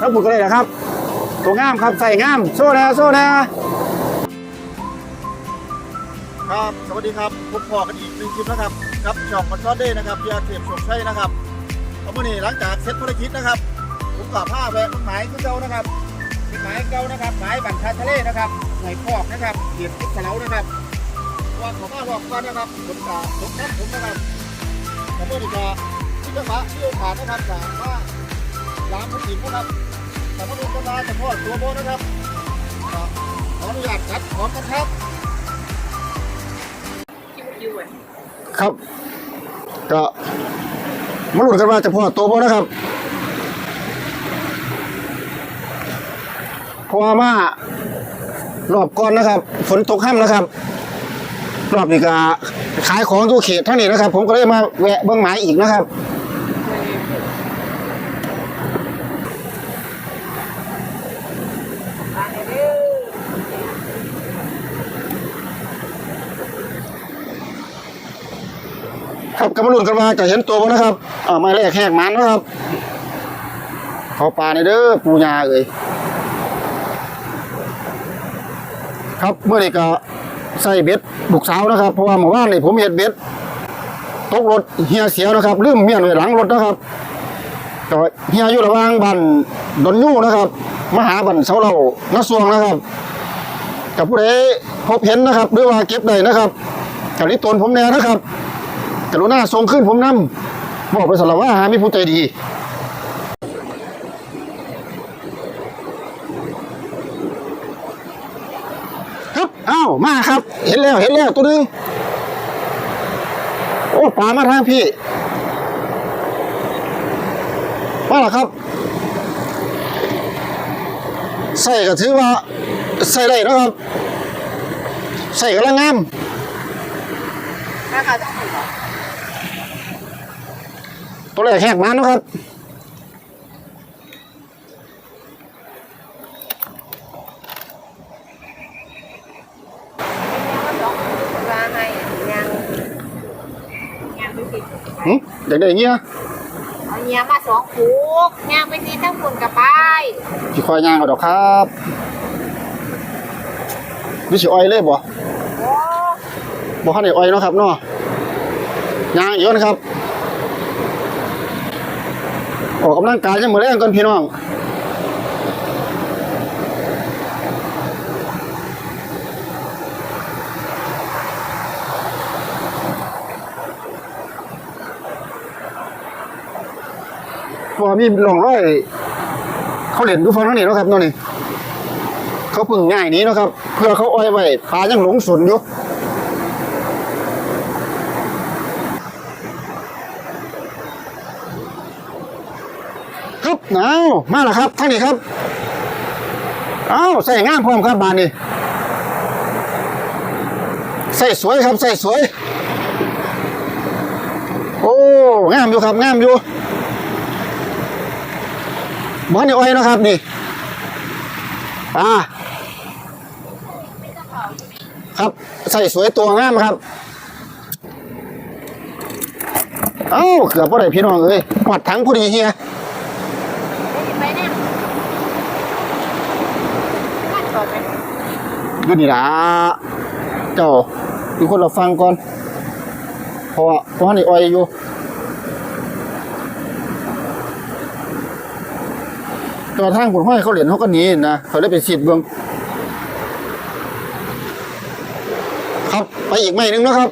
ทั้งหมดก็เลยนะครับ ตัวงามครับใส่งาม โซ่นะโซ่นะครับ สวัสดีครับพบพอกันอีกหนึ่งคลิปนะครับกับช่องมันซอดเด้นะครับยาเสพโชคชัยนะครับเอามื่อนี้หลังจากเสร็จภารกิจนะครับ ผมกับผ้าแวะหมายคือเก่านะครับหมายเก่านะครับหมายบันทาทะเลนะครับหน่วยพอกนะครับเขียนทิศเสลานะครับว่าขอมาบอกก่อนนะครับผมกาผมครับผมนะครับแต่เมื่อนี้ก็ที่จังหวะที่โอกาสนะครับจากว่า ร้านผู้หญิงนะครับแต่พระดูกลาจะทอตัวโบนะครับขออนุญาตจัดของกันครับครับก็มาหลุ้นกันว่าจะพอตัวโบนะครับเพราะว่ามารอบก่อนนะครับ ฝนตกห้ำนะครับ รอบนี้ก็ขายของอยู่เขตเท่านี้นะครับ ผมก็เลยมาแวะเบิ้องหมายอีกนะครับ ครับกำลังลุ้นกันว่าจะเห็นตัวบ่นะครับอ่าไม้แรกแหกมันนะครับเขาปลาในเด้อปูยาเอ้ยครับเมื่อนี้ก็ใส่เบ็ดบุกสาวนะครับ เพราะว่าเมื่อวานนี่ผมเห็ดเบ็ดตกรถเฮียเสียนะครับลืมเมียนไว้หลังรถนะครับก็เฮียอยู่ระหว่างบันดอนยู่นะครับมหาบันเสาเรานาสวงนะครับกับผู้ใดพบเห็นนะครับหรือว่าเก็บได้นะครับกับนี้ตนผมแน่นะครับ กรุณาส่งขึ้นผมนำบอกไปสารว่าหามีผู้ใจดี ครับอ้าวมาครับ เห็นแล้วเห็นแล้วตัวนึง โอ้ปลามาทางพี่มาแล้วครับใส่ก็ถือว่าใส่ได้นะครับใส่กำลังงาม ตัวแรกแหกมานะครับว่าให้ยังยังไปติดหึอยากได้อย่างเงี้ยเอาเนี้ยมาสองคูกยังไปติดทั้งคนกับไปพี่คอยย่างเอาดอกครับวิสิอ้อยเลยบ่โอ้บ่คันได้อ้อยเนาะครับเนาะย่างอีกแล้วนะครับ ออกกำลังกายยังมื้อแรงก่อนพี่น้องพราะว่ามีหลงร้อย เขาเล่นดูฟังทั้งนี้นะครับนาะนี่เขาพึ่งง่ายนี้นะครับ เพื่อเขาอ้อยไว้ปลายังหลงสนอยู่ครับ เอามาแล้วครับท่านนี้ครับ เอาใส่งามพร้อมครับบานนี้ใส่สวยครับใส่สวย โอ้งามอยู่ครับงามอยู่หมอนี่อ้อยนะครับนี่อ่าครับใส่สวยตัวงามครับ เอ้าเกือบว่าได้พี่น้องเอ้ยหอดถังผู้ดีเฮีย ไปเนี่ย อยู่นี่ล่ะเจ้าอีกคนเราฟังก่อนเพราะว่าเพราะนี่อ้อยอยู่ตัวทางผลห้อยเขาเหรียญเขาก็หนีนะเขาได้ไปฉีดเบืองครับไปอีกไม่นึงนะครับ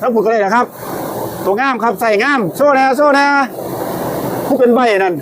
ถ้าพูดก็เลยนะครับ ตัวงามครับใส่งาม โซ่แน่โซ่แน่ผู้เป็นใบนั่น